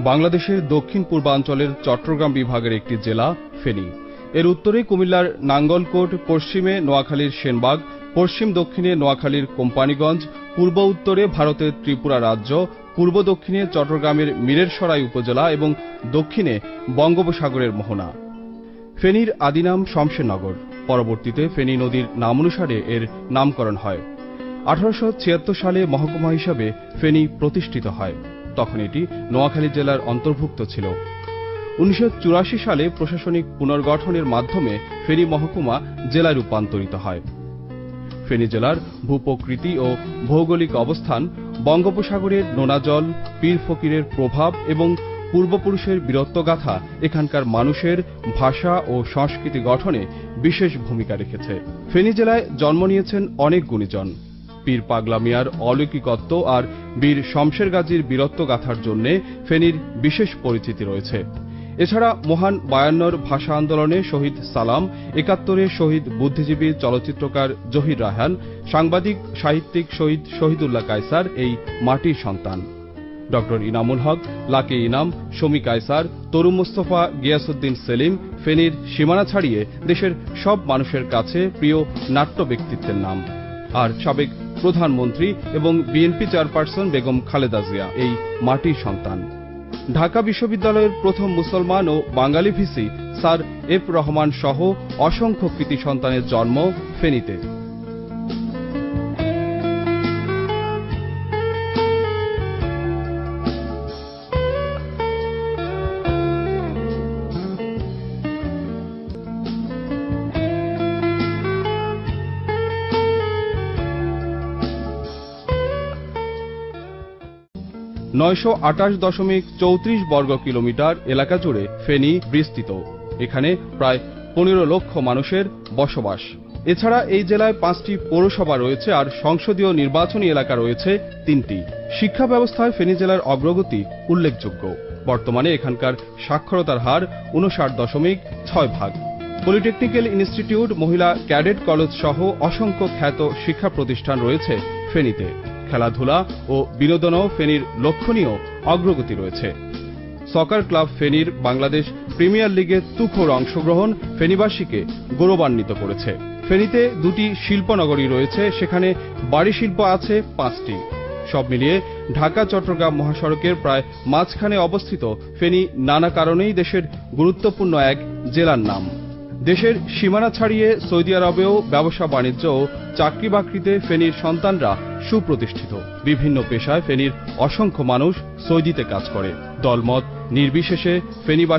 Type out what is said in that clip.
বাংলাদেশের দক্ষিণ পূর্বাঞ্চলের চট্টগ্রাম বিভাগের একটি জেলা, ফেনী। এর উত্তরে কুমিল্লার নাঙ্গলকোট, পশ্চিমে নোয়াখালীর সেনবাগ, পশ্চিম দক্ষিণে নোয়াখালীর কোম্পানীগঞ্জ, পূর্ব উত্তরে ভারতের ত্রিপুরা রাজ্য, পূর্ব দক্ষিণে চট্টগ্রামের মীরেরসরাই উপজেলা এবং দক্ষিণে বঙ্গোপসাগরের মোহনা। ফেনীর আদিনাম শমশেরনগর। পরবর্তীতে ফেনী নদীর নাম অনুসারে এর নামকরণ হয়। আঠারোশ ছিয়াত্তর সালে মহকুমা হিসাবে ফেনী প্রতিষ্ঠিত হয়। তখন এটি নোয়াখালী জেলার অন্তর্ভুক্ত ছিল। উনিশশো চুরাশি সালে প্রশাসনিক পুনর্গঠনের মাধ্যমে ফেনী মহকুমা জেলায় রূপান্তরিত হয়। ফেনী জেলার ভূপ্রকৃতি ও ভৌগোলিক অবস্থান বঙ্গোপসাগরের নোনা জল পীর ফকিরের প্রভাব এবং পূর্বপুরুষের বীরত্বগাথা এখানকার মানুষের ভাষা ও সংস্কৃতি গঠনে বিশেষ ভূমিকা রেখেছে। ফেনী জেলায় জন্ম নিয়েছেন অনেক গুণীজন। পীর পাগলা মিয়ার অলৌকিকত্ব আর বীর শমশের গাজীর বীরত্বগাথার জন্য ফেনীর বিশেষ পরিচিতি রয়েছে। এছাড়া মহান বায়ান্নর ভাষা আন্দোলনে শহীদ সালাম, একাত্তরে শহীদ বুদ্ধিজীবী চলচ্চিত্রকার জহির রায়হান, সাংবাদিক, সাহিত্যিক শহীদ শহীদুল্লাহ কায়সার এই মাটির সন্তান। ডক্টর ইনামুল হক, লাকে ইনাম শমী কায়সার তরু মোস্তফা গিয়াসুদ্দিন সেলিম ফেনীর সীমানা ছাড়িয়ে দেশের সব মানুষের কাছে প্রিয় নাট্য ব্যক্তিত্বের নাম। আর সাবেক প্রধানমন্ত্রী এবং বিএনপি চেয়ারপারসন বেগম খালেদা জিয়া, এই মাটির সন্তান। ঢাকা বিশ্ববিদ্যালয়ের প্রথম মুসলমান ও Bengali VC sir F Rahman সহ অসংখ্য কৃতি সন্তানের জন্ম ফেনীতে। নয়শো আটাশ দশমিক চৌত্রিশ বর্গ কিলোমিটার এলাকা জুড়ে ফেনী বিস্তৃত। এখানে প্রায় পনেরো লক্ষ মানুষের বসবাস। এছাড়া এই জেলায় পাঁচটি পৌরসভা রয়েছে আর সংসদীয় নির্বাচনী এলাকা রয়েছে তিনটি। শিক্ষা ব্যবস্থায় ফেনী জেলার অগ্রগতি উল্লেখযোগ্য। বর্তমানে এখানকার সাক্ষরতার হার উনষাট দশমিক ছয় ভাগ। পলিটেকনিক্যাল ইনস্টিটিউট, মহিলা ক্যাডেট কলেজ সহ অসংখ্য খ্যাত শিক্ষা প্রতিষ্ঠান রয়েছে ফেনীতে। খেলাধুলা ও বিনোদনেও ফেনীর লক্ষণীয় অগ্রগতি রয়েছে। সকার ক্লাব ফেনীর বাংলাদেশ প্রিমিয়ার লিগে তুখোর অংশগ্রহণ ফেনীবাসীকে গৌরবান্বিত করেছে। ফেনীতে দুটি শিল্পনগরী রয়েছে, সেখানে বাড়ি শিল্প আছে পাঁচটি। সব মিলিয়ে ঢাকা, চট্টগ্রাম মহাসড়কের প্রায় মাঝখানে অবস্থিত ফেনী নানা কারণেই দেশের গুরুত্বপূর্ণ এক জেলার নাম। দেশের সীমানা ছাড়িয়ে সৌদি আরবেও ব্যবসা বাণিজ্য ও চাকরি বাকরিতে ফেনীর সন্তানরা সুপ্রতিষ্ঠিত। বিভিন্ন পেশায় ফেনীর অসংখ্য মানুষ সৌদিতে কাজ করে। দলমত নির্বিশেষে ফেনীবাসী